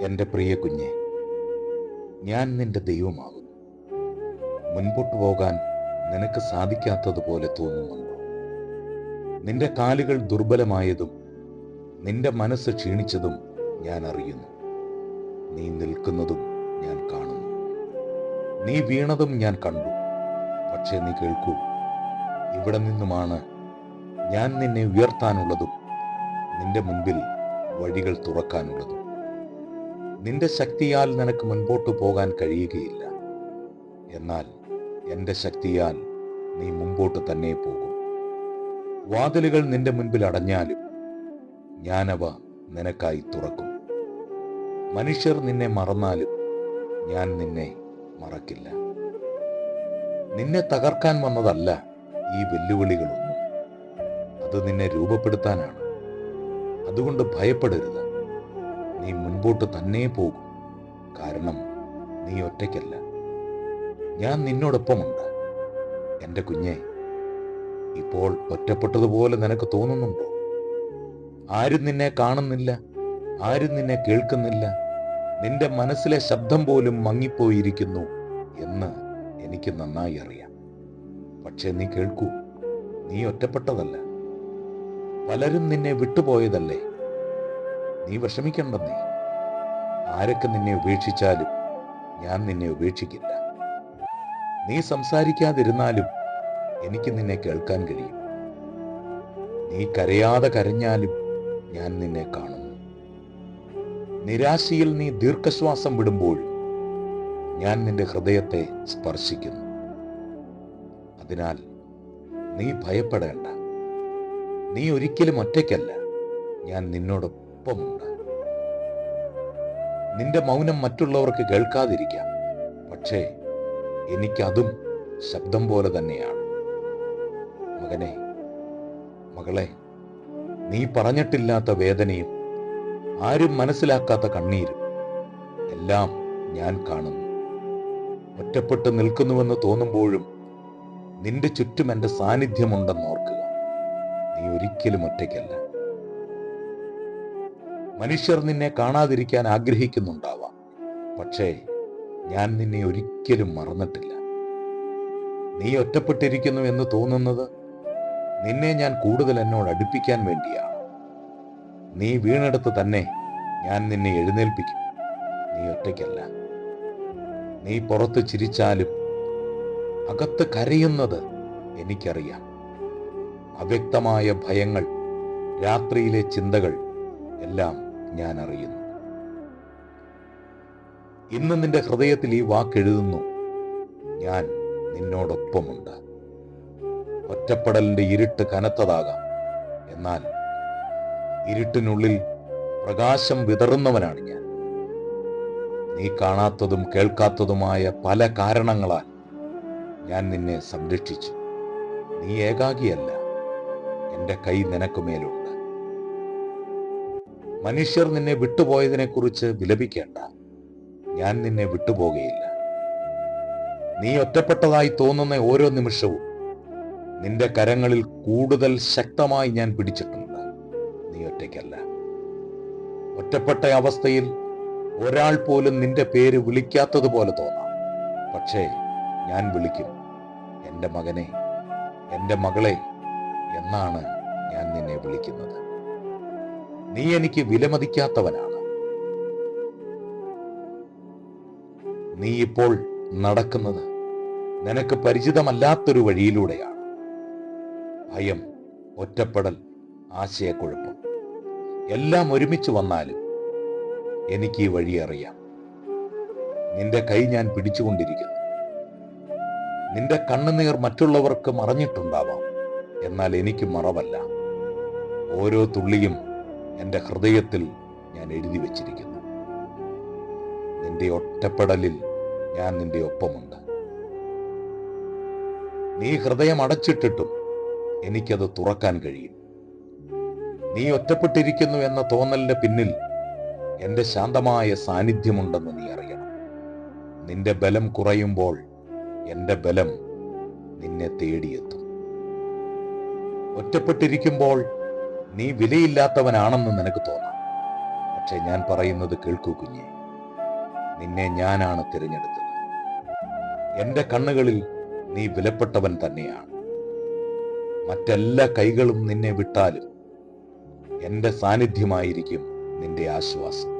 എന്റെ പ്രിയ കുഞ്ഞെ ഞാൻ നിന്റെ ദൈവമാകുന്നു. മുൻപോട്ട് പോകാൻ നിനക്ക് സാധിക്കാത്തതുപോലെ തോന്നുന്നുണ്ടോ? നിന്റെ കാലുകൾ ദുർബലമായതും നിന്റെ മനസ്സ് ക്ഷീണിച്ചതും ഞാൻ അറിയുന്നു. നീ നിൽക്കുന്നതും ഞാൻ കാണുന്നു. നീ വീണതും ഞാൻ കണ്ടു. പക്ഷേ നീ കേൾക്കൂ ഇവിടെ നിന്നുമാണ് ഞാൻ നിന്നെ ഉയർത്താനുള്ളതും നിന്റെ മുൻപിൽ വഴികൾ തുറക്കാനുള്ളതും. നിന്റെ ശക്തിയാൽ നിനക്ക് മുൻപോട്ട് പോകാൻ കഴിയുകയില്ല. എന്നാൽ എന്റെ ശക്തിയാൽ നീ മുമ്പോട്ട് തന്നെ പോകും. വാതിലുകൾ നിന്റെ മുൻപിൽ അടഞ്ഞാലും ഞാനവ നിനക്കായി തുറക്കും. മനുഷ്യർ നിന്നെ മറന്നാലും ഞാൻ നിന്നെ മറക്കില്ല. നിന്നെ തകർക്കാൻ വന്നതല്ല ഈ വെല്ലുവിളികളൊന്നും. അത് നിന്നെ രൂപപ്പെടുത്താനാണ്. അതുകൊണ്ട് ഭയപ്പെടരുത്. നീ മുൻപോട്ട് തന്നെ പോകും. കാരണം നീ ഒറ്റയ്ക്കല്ല. ഞാൻ നിന്നോടൊപ്പമുണ്ട്. എന്റെ കുഞ്ഞെ ഇപ്പോൾ ഒറ്റപ്പെട്ടതുപോലെ നിനക്ക് തോന്നുന്നുണ്ടോ? ആരും നിന്നെ കാണുന്നില്ല ആരും നിന്നെ കേൾക്കുന്നില്ല. നിന്റെ മനസ്സിലെ ശബ്ദം പോലും മങ്ങിപ്പോയിരിക്കുന്നു എന്ന് എനിക്ക് നന്നായി അറിയാം. പക്ഷെ നീ കേൾക്കൂ നീ ഒറ്റപ്പെട്ടതല്ല. പലരും നിന്നെ വിട്ടുപോയതല്ലേ? നീ വിഷമിക്കണ്ടെന്നേ ആരൊക്കെ നിന്നെ ഉപേക്ഷിച്ചാലും ഞാൻ നിന്നെ ഉപേക്ഷിക്കില്ല. നീ സംസാരിക്കാതിരുന്നാലും എനിക്ക് നിന്നെ കേൾക്കാൻ കഴിയും. നീ കരയാതെ കരഞ്ഞാലും ഞാൻ നിന്നെ കാണുന്നു നിരാശയിൽ നീ ദീർഘശ്വാസം വിടുമ്പോൾ ഞാൻ നിന്റെ ഹൃദയത്തെ സ്പർശിക്കുന്നു. അതിനാൽ നീ ഭയപ്പെടേണ്ട. നീ ഒരിക്കലും ഒറ്റയ്ക്കല്ല. ഞാൻ നിന്നോടൊപ്പമുണ്ട് നിന്റെ മൗനം മറ്റുള്ളവർക്ക് കേൾക്കാതിരിക്കാം. പക്ഷേ എനിക്കതും ശബ്ദം പോലെ തന്നെയാണ്. മകനെ മകളെ നീ പറഞ്ഞിട്ടില്ലാത്ത വേദനയും ആരും മനസ്സിലാക്കാത്ത കണ്ണീരും എല്ലാം ഞാൻ കാണുന്നു. ഒറ്റപ്പെട്ട് നിൽക്കുന്നുവെന്ന് തോന്നുമ്പോഴും നിന്റെ ചുറ്റും എന്റെ സാന്നിധ്യമുണ്ടെന്ന് ഓർക്കുക. നീ ഒരിക്കലും ഒറ്റയ്ക്കല്ല. മനുഷ്യർ നിന്നെ കാണാതിരിക്കാൻ ആഗ്രഹിക്കുന്നുണ്ടാവാം. പക്ഷേ ഞാൻ നിന്നെ ഒരിക്കലും മറന്നിട്ടില്ല. നീ ഒറ്റപ്പെട്ടിരിക്കുന്നു എന്ന് തോന്നുന്നത് നിന്നെ ഞാൻ കൂടുതൽ എന്നോട് അടുപ്പിക്കാൻ വേണ്ടിയാണ്. നീ വീണെടുത്ത് തന്നെ ഞാൻ നിന്നെ എഴുന്നേൽപ്പിക്കും. നീ ഒറ്റയ്ക്കല്ല. നീ പുറത്ത് ചിരിച്ചാലും അകത്ത് കരയുന്നത് എനിക്കറിയാം. അവ്യക്തമായ ഭയങ്ങൾ രാത്രിയിലെ ചിന്തകൾ എല്ലാം ഞാൻ അറിയുന്നു ഇന്ന് നിന്റെ ഹൃദയത്തിൽ ഈ വാക്കെഴുതുന്നു. ഞാൻ നിന്നോടൊപ്പമുണ്ട്. ഒറ്റപ്പെടലിന്റെ ഇരുട്ട് കനത്തതാകാം. എന്നാൽ ഇരുട്ടിനുള്ളിൽ പ്രകാശം വിതറുന്നവനാണ് ഞാൻ. നീ കാണാത്തതും കേൾക്കാത്തതുമായ പല കാരണങ്ങളാൽ ഞാൻ നിന്നെ സംരക്ഷിച്ചു. നീ ഏകാകിയല്ല എന്റെ കൈ നിനക്ക് മേലുണ്ട് മനുഷ്യർ നിന്നെ വിട്ടുപോയതിനെക്കുറിച്ച് വിലപിക്കേണ്ട. ഞാൻ നിന്നെ വിട്ടുപോകുകയില്ല നീ ഒറ്റപ്പെട്ടതായി തോന്നുന്ന ഓരോ നിമിഷവും നിന്റെ കരങ്ങളിൽ കൂടുതൽ ശക്തമായി ഞാൻ പിടിച്ചിട്ടുണ്ട്. നീ ഒറ്റയ്ക്കല്ല. ഒറ്റപ്പെട്ട അവസ്ഥയിൽ ഒരാൾ പോലും നിന്റെ പേര് വിളിക്കാത്തതുപോലെ തോന്നാം. പക്ഷേ ഞാൻ വിളിക്കും. എന്റെ മകനെ എന്റെ മകളെ എന്നാണ് ഞാൻ നിന്നെ വിളിക്കുന്നത്. നീ എനിക്ക് വിലമതിക്കാത്തവനാണ്. നീ ഇപ്പോൾ നടക്കുന്നത് നിനക്ക് പരിചിതമല്ലാത്തൊരു വഴിയിലൂടെയാണ്. ഭയം ഒറ്റപ്പെടൽ ആശയക്കുഴപ്പം എല്ലാം ഒരുമിച്ച് വന്നാലും എനിക്ക് ഈ വഴി അറിയാം. നിന്റെ കൈ ഞാൻ പിടിച്ചുകൊണ്ടിരിക്കുന്നു. നിന്റെ കണ്ണുനീർ മറ്റുള്ളവർക്ക് മറഞ്ഞിട്ടുണ്ടാവാം എന്നാൽ എനിക്ക് മറവല്ല. ഓരോ തുള്ളിയും എന്റെ ഹൃദയത്തിൽ ഞാൻ എഴുതി വച്ചിരിക്കുന്നു. നിന്റെ ഒറ്റപ്പെടലിൽ ഞാൻ നിന്റെ ഒപ്പമുണ്ട്. നീ ഹൃദയം അടച്ചിട്ടിട്ടും എനിക്കത് തുറക്കാൻ കഴിയും. നീ ഒറ്റപ്പെട്ടിരിക്കുന്നു എന്ന തോന്നലിന്റെ പിന്നിൽ എന്റെ ശാന്തമായ സാന്നിധ്യമുണ്ടെന്ന് നീ അറിയണം. നിന്റെ ബലം കുറയുമ്പോൾ എന്റെ ബലം നിന്നെ തേടിയെത്തും. ഒറ്റപ്പെട്ടിരിക്കുമ്പോൾ നീ വിലയില്ലാത്തവനാണെന്ന് നിനക്ക് തോന്നാം. പക്ഷെ ഞാൻ പറയുന്നത് കേൾക്കൂ കുഞ്ഞെ. നിന്നെ ഞാനാണ് തിരഞ്ഞെടുത്തത്. എന്റെ കണ്ണുകളിൽ നീ വിലപ്പെട്ടവൻ തന്നെയാണ്. മറ്റെല്ലാ കൈകളും നിന്നെ വിട്ടാലും എന്റെ സാന്നിധ്യമായിരിക്കും നിന്റെ ആശ്വാസം.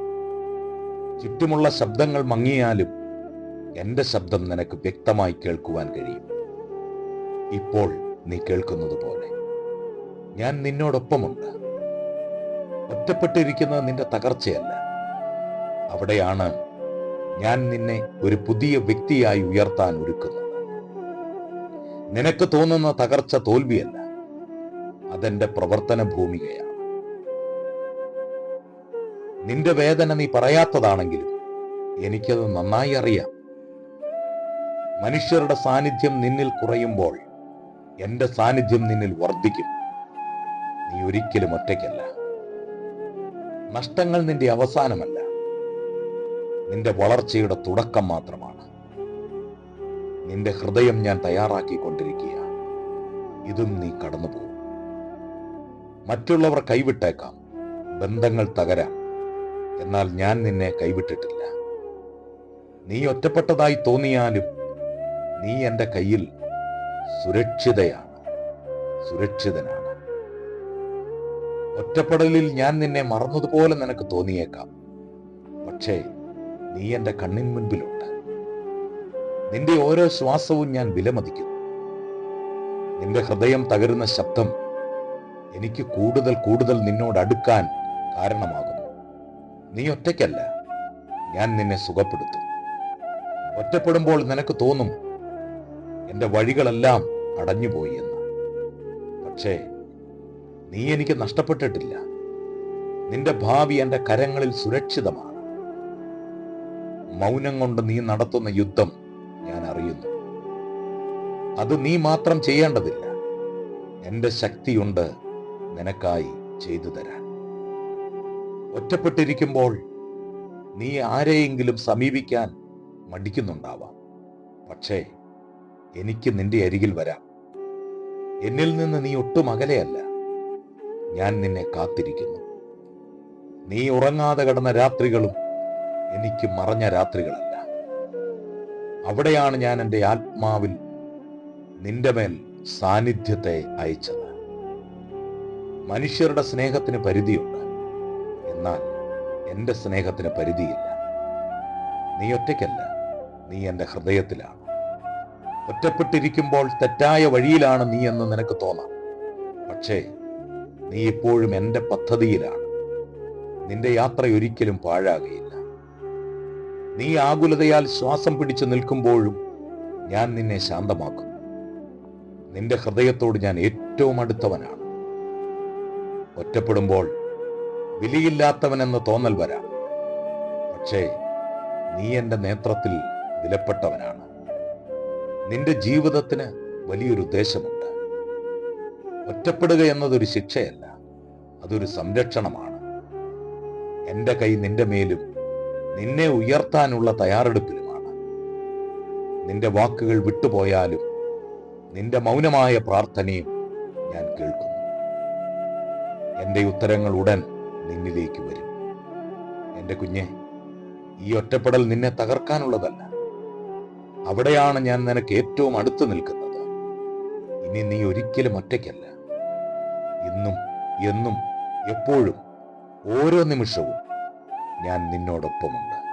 ചുറ്റുമുള്ള ശബ്ദങ്ങൾ മങ്ങിയാലും എന്റെ ശബ്ദം നിനക്ക് വ്യക്തമായി കേൾക്കുവാൻ കഴിയും. ഇപ്പോൾ നീ കേൾക്കുന്നത് പോലെ ഞാൻ നിന്നോടൊപ്പമുണ്ട്. ഒറ്റപ്പെട്ടിരിക്കുന്നത് നിന്റെ തകർച്ചയല്ല. അവിടെയാണ് ഞാൻ നിന്നെ ഒരു പുതിയ വ്യക്തിയായി ഉയർത്താൻ ഒരുക്കുന്നത്. നിനക്ക് തോന്നുന്ന തകർച്ച തോൽവിയല്ല. അതെന്റെ പ്രവർത്തന ഭൂമികയാണ്. നിന്റെ വേദന നീ പറയാത്തതാണെങ്കിലും എനിക്കത് നന്നായി അറിയാം. മനുഷ്യരുടെ സാന്നിധ്യം നിന്നിൽ കുറയുമ്പോൾ എന്റെ സാന്നിധ്യം നിന്നിൽ വർദ്ധിക്കും. നീ ഒരിക്കലും ഒറ്റയ്ക്കല്ല. നഷ്ടങ്ങൾ നിന്റെ അവസാനമല്ല. നിന്റെ വളർച്ചയുടെ തുടക്കം മാത്രമാണ്. നിന്റെ ഹൃദയം ഞാൻ തയ്യാറാക്കിക്കൊണ്ടിരിക്കുക ഇതും നീ കടന്നു കടന്നുപോകും. മറ്റുള്ളവർ കൈവിട്ടേക്കാം. ബന്ധങ്ങൾ തകരാം. എന്നാൽ ഞാൻ നിന്നെ കൈവിട്ടിട്ടില്ല. നീ ഒറ്റപ്പെട്ടതായി തോന്നിയാലും നീ എന്റെ കയ്യിൽ സുരക്ഷിതയാണ്. സുരക്ഷിതനാണ്. ഒറ്റപ്പെടലിൽ ഞാൻ നിന്നെ മറന്നതുപോലെ നിനക്ക് തോന്നിയേക്കാം. പക്ഷേ നീ എന്റെ കണ്ണിൻ മുൻപിലുണ്ട്. നിന്റെ ഓരോ ശ്വാസവും ഞാൻ വിലമതിക്കുന്നു. നിന്റെ ഹൃദയം തകരുന്ന ശബ്ദം എനിക്ക് കൂടുതൽ കൂടുതൽ നിന്നോട് അടുക്കാൻ കാരണമാകുന്നു. നീ ഒറ്റയ്ക്കല്ല ഞാൻ നിന്നെ സുഖപ്പെടുത്തും. ഒറ്റപ്പെടുമ്പോൾ നിനക്ക് തോന്നും എന്റെ വഴികളെല്ലാം അടഞ്ഞുപോയി എന്ന്. പക്ഷേ നീ എനിക്ക് നഷ്ടപ്പെട്ടിട്ടില്ല. നിന്റെ ഭാവി എന്റെ കരങ്ങളിൽ സുരക്ഷിതമാണ്. മൗനം കൊണ്ട് നീ നടത്തുന്ന യുദ്ധം ഞാൻ അറിയുന്നു. അത് നീ മാത്രം ചെയ്യേണ്ടതില്ല. എന്റെ ശക്തിയുണ്ട് നിനക്കായി ചെയ്തു തരാൻ. ഒറ്റപ്പെട്ടിരിക്കുമ്പോൾ നീ ആരെയെങ്കിലും സമീപിക്കാൻ മടിക്കുന്നുണ്ടാവാം. പക്ഷേ എനിക്ക് നിന്റെ അരികിൽ വരാം. എന്നിൽ നിന്ന് നീ ഒട്ടും അകലെയല്ല. ഞാൻ നിന്നെ കാത്തിരിക്കുന്നു. നീ ഉറങ്ങാതെ കിടന്ന രാത്രികളും എനിക്ക് മറഞ്ഞ രാത്രികളല്ല. അവിടെയാണ് ഞാൻ എന്റെ ആത്മാവിൽ നിന്റെ മേൽ സാന്നിധ്യത്തെ അയച്ചത്. മനുഷ്യരുടെ സ്നേഹത്തിന് പരിധിയുണ്ട്. എന്നാൽ എന്റെ സ്നേഹത്തിന് പരിധിയില്ല. നീ ഒറ്റയ്ക്കല്ല. നീ എന്റെ ഹൃദയത്തിലാണ്. ഒറ്റപ്പെട്ടിരിക്കുമ്പോൾ തെറ്റായ വഴിയിലാണ് നീ എന്ന് നിനക്ക് തോന്നാം. പക്ഷേ നീ ഇപ്പോഴും എന്റെ പദ്ധതിയിലാണ്. നിന്റെ യാത്ര ഒരിക്കലും പാഴാകുകയില്ല നീ ആകുലതയാൽ ശ്വാസം പിടിച്ചു നിൽക്കുമ്പോഴും ഞാൻ നിന്നെ ശാന്തമാക്കും നിന്റെ ഹൃദയത്തോട് ഞാൻ ഏറ്റവും അടുത്തവനാണ്. ഒറ്റപ്പെടുമ്പോൾ വിലയില്ലാത്തവനെന്ന് തോന്നൽ വരാം. പക്ഷേ നീ എന്റെ നേത്രത്തിൽ വിലപ്പെട്ടവനാണ്. നിന്റെ ജീവിതത്തിന് വലിയൊരു ഉദ്ദേശമുണ്ട്. ഒറ്റപ്പെടുക എന്നതൊരു ശിക്ഷയല്ല അതൊരു സംരക്ഷണമാണ്. എന്റെ കൈ നിന്റെ മേലും നിന്നെ ഉയർത്താനുള്ള തയ്യാറെടുപ്പിലുമാണ്. നിന്റെ വാക്കുകൾ വിട്ടുപോയാലും നിന്റെ മൗനമായ പ്രാർത്ഥനയും ഞാൻ കേൾക്കുന്നു. എന്റെ ഉത്തരങ്ങൾ ഉടൻ നിന്നിലേക്ക് വരും. എന്റെ കുഞ്ഞെ ഈ ഒറ്റപ്പെടൽ നിന്നെ തകർക്കാനുള്ളതല്ല. അവിടെയാണ് ഞാൻ നിനക്ക് ഏറ്റവും അടുത്ത് നിൽക്കുന്നത്. ഇനി നീ ഒരിക്കലും ഒറ്റയ്ക്കല്ല. ഇന്നും എന്നും എപ്പോഴും ഓരോ നിമിഷവും ഞാൻ നിന്നോടൊപ്പമുണ്ട്.